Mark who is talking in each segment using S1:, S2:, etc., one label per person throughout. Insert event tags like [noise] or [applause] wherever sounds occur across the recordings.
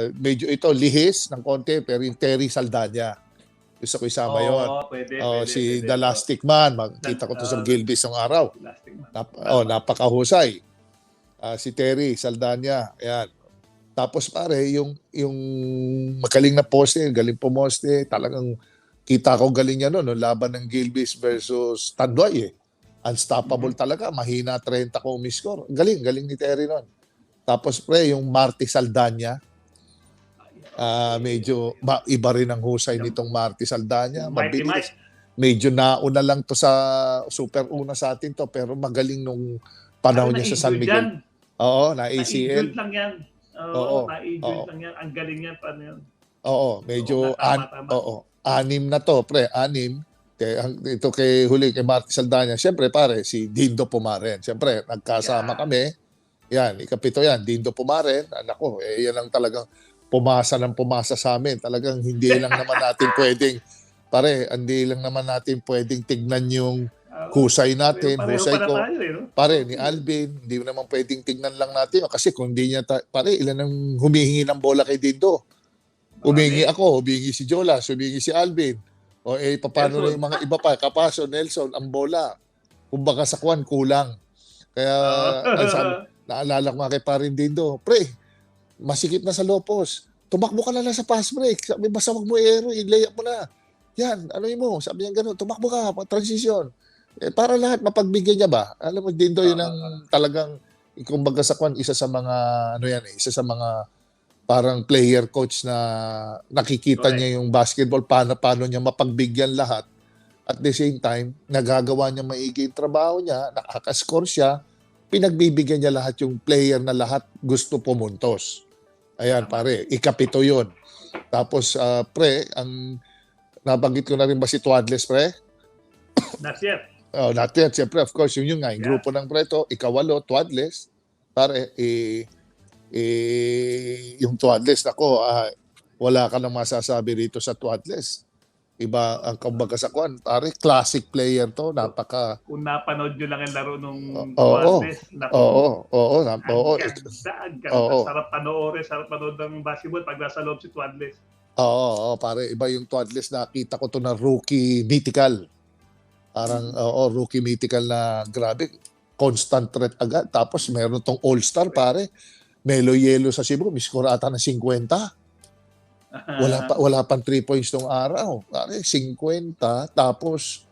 S1: ah, medyo ito lihis ng konti pero yung Terry Saldana. Gusto ko isama
S2: Oo,
S1: yon.
S2: pwede,
S1: Oh,
S2: pwede,
S1: si
S2: pwede.
S1: The Lastic Man, makita ko to sa
S2: Ah.
S1: Gilbis ng araw. Nap- oh, napakahusay. Ah, si Terry Saldana, ayan. Tapos pare, yung yung magaling na poste, galing pumoste, talagang kita ko galing niya noon, no, laban ng Gilbis versus Tanduay eh. Unstoppable talaga, mahina 30 ko umiscore. Galing, galing ni Terry noon. Tapos pre, yung Marty Saldana, ah, medyo iba rin ang husay nitong Marty Saldana. Mabilis medyo nauna lang to sa super una sa atin to pero magaling nung panahon niya sa San Miguel.
S2: yan?
S1: Oo, na
S2: Na-injured
S1: ACL.
S2: lang yan. Oo,
S1: Oo,
S2: na-injured
S1: oo.
S2: lang yan. Ang galing yan. Paano yan?
S1: Oo, medyo
S2: Oo, tama,
S1: an,
S2: tama.
S1: oo, anim na to, pre, anim. Kaya ang- ito kay huli kay Marty Saldana. Siyempre pare si Dindo Pumaren. Siyempre nagkasama
S2: Yeah.
S1: kami. Yan, ikapito yan, Dindo Pumaren. Anak ko, eh yan ang talagang pumasa ng pumasa sa amin. Talagang hindi [laughs] lang naman natin pwedeng pare, hindi lang naman natin pwedeng tignan yung
S2: Oo.
S1: husay natin,
S2: Pareho
S1: husay ko.
S2: tayo, eh, no?
S1: pare ni Alvin, hindi mo naman pwedeng tignan lang natin kasi kung hindi niya ta- pare ilan ang humihingi ng bola kay Dindo. Humingi ako, humingi si Jolas, humingi si Alvin. O eh paano na yung mga iba pa, Kapaso, Nelson, ang bola. Kumbaga sa kwan kulang. Kaya ang sabi, [laughs] naalala ko nga kay parin Dindo, pre, masikip na sa Lopos. Tumakbo ka na lang sa pass break. Sabi, basta wag mo i-aero, i-layup mo na. Yan, ano mo? Sabi niya gano'n, tumakbo ka, transition. Eh, para lahat mapagbigyan niya ba? Alam mo, Dindo, yun ang talagang, kumbaga sa kwan, isa sa mga, ano yan eh, isa sa mga parang player coach na nakikita
S2: Correct.
S1: niya yung basketball, paano, paano niya mapagbigyan lahat. At the same time, nagagawa niya maigi yung trabaho niya, nakakascore siya, pinagbibigyan niya lahat yung player na lahat gusto pumuntos. Ayan, pare, ikapito yun. Tapos, ah, pre, ang nabanggit ko na rin ba si Twadless, pre?
S2: Not yet.
S1: Oh, not yet. Siyempre, of course, yun yung nga, yung
S2: Yeah.
S1: grupo ng preto, ikawalo, Twadless. Pare, eh, eh, yung Twadless, nako, ah, wala ka nang masasabi rito sa Twadless. Iba ang kumbaga sa kwan, pare, classic player to, napaka,
S2: Kung napanood nyo lang ang laro nung
S1: Oo.
S2: Naku,
S1: oo, oo, na,
S2: ang
S1: oo,
S2: ganda, ang ganda.
S1: Oo.
S2: Sarap panoorin, sarap panood ng basketball pag nasa loob si Twadless.
S1: Oo, oo, pare, iba yung Twadless nakita ko to na rookie mythical. Parang, oo, rookie mythical na grabe, constant threat agad. Tapos meron tong all-star, pare. Melo Yelo sa Cebu, score ata ng 50. Wala [laughs] pa wala pang 3 points tong araw. Pare, 50 tapos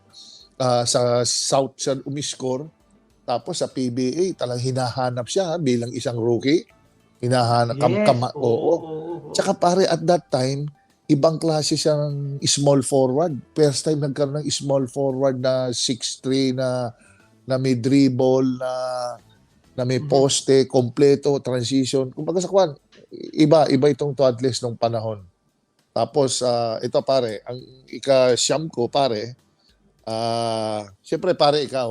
S1: ah, sa South siya umiscore. Tapos sa PBA, talang hinahanap siya bilang isang rookie. Hinahanap kam,
S2: Yes,
S1: kama-
S2: oo,
S1: oo.
S2: oo, oo.
S1: Tsaka pare at that time, ibang klase siyang small forward. First time nagkaroon ng small forward na 6'3 na na may dribble na na may
S2: Mhm.
S1: poste, kompleto, transition. Kumbaga sa kwan, iba iba itong Twadless nung panahon. Tapos ah, ito pare, ang ika-siyam ko pare, ah, siyempre pare ikaw.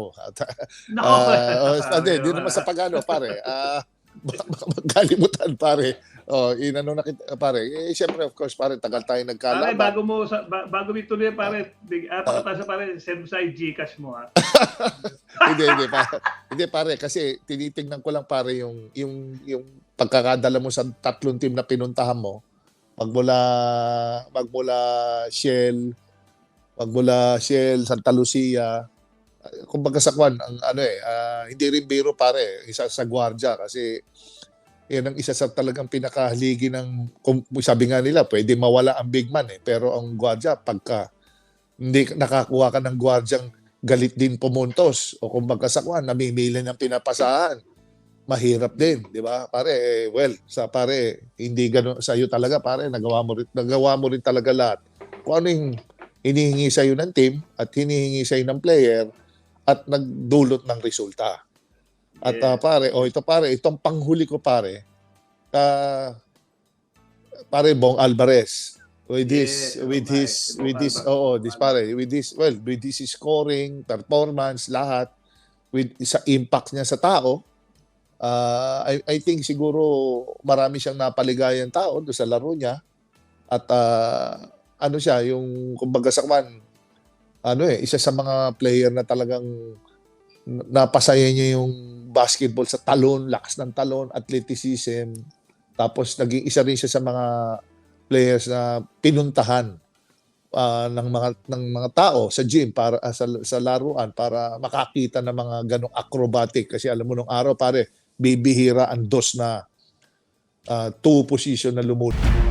S2: No. [laughs]
S1: Ah, oh, [laughs] hindi, di naman sa pagano, pare. Ah, [laughs] baka magkalimutan, pare. Oh, inano na kita, pare. Eh, siyempre, of course, pare, tagal tayo
S2: Pare,
S1: nagkalaban.
S2: bago mo sa, ba- bago mo ituloy pare, big ah, pakatasa pare, send sa GCash mo ha.
S1: hindi, hindi, pare. Hindi, pare, kasi tinitingnan ko lang, pare, yung, yung, yung pagkakadala mo sa tatlong team na pinuntahan mo, magmula, magmula Shell, magmula Shell, Santa Lucia, kumbaga sa kwan, ang ano eh, ah, hindi rin biro pare, isa sa gwardiya kasi yan ang isa sa talagang pinakahaligi ng, kung sabi nga nila, pwede mawala ang big man eh, pero ang gwardiya, pagka hindi nakakuha ka ng gwardyang galit din pumuntos o kumbaga sa kwan, namimili ng pinapasahan, mahirap din, di ba? Pare, eh, well, sa pare, hindi gano'n sa iyo talaga, pare, nagawa mo rin, nagawa mo rin talaga lahat. Kung ano yung hinihingi sa iyo ng team at hinihingi sa iyo ng player at nagdulot ng resulta. At
S2: Yeah.
S1: ah, pare, oh ito pare, itong panghuli ko pare, ah, pare Bong Alvarez with this
S2: Yeah,
S1: with his
S2: Bong
S1: with this
S2: Alvarez.
S1: oo this pare with this well with this scoring performance lahat with sa impact niya sa tao ah, I, I think siguro marami siyang napaligayang tao do sa laro niya at ah, ano siya yung kumbaga sa kwan ano eh isa sa mga player na talagang napasaya niya yung basketball sa talon, lakas ng talon, athleticism. Tapos naging isa rin siya sa mga players na pinuntahan ah, ng mga ng mga tao sa gym para ah, sa, sa laruan para makakita ng mga ganong acrobatic kasi alam mo nung araw pare bibihira ang dos na ah, two position na lumulunod.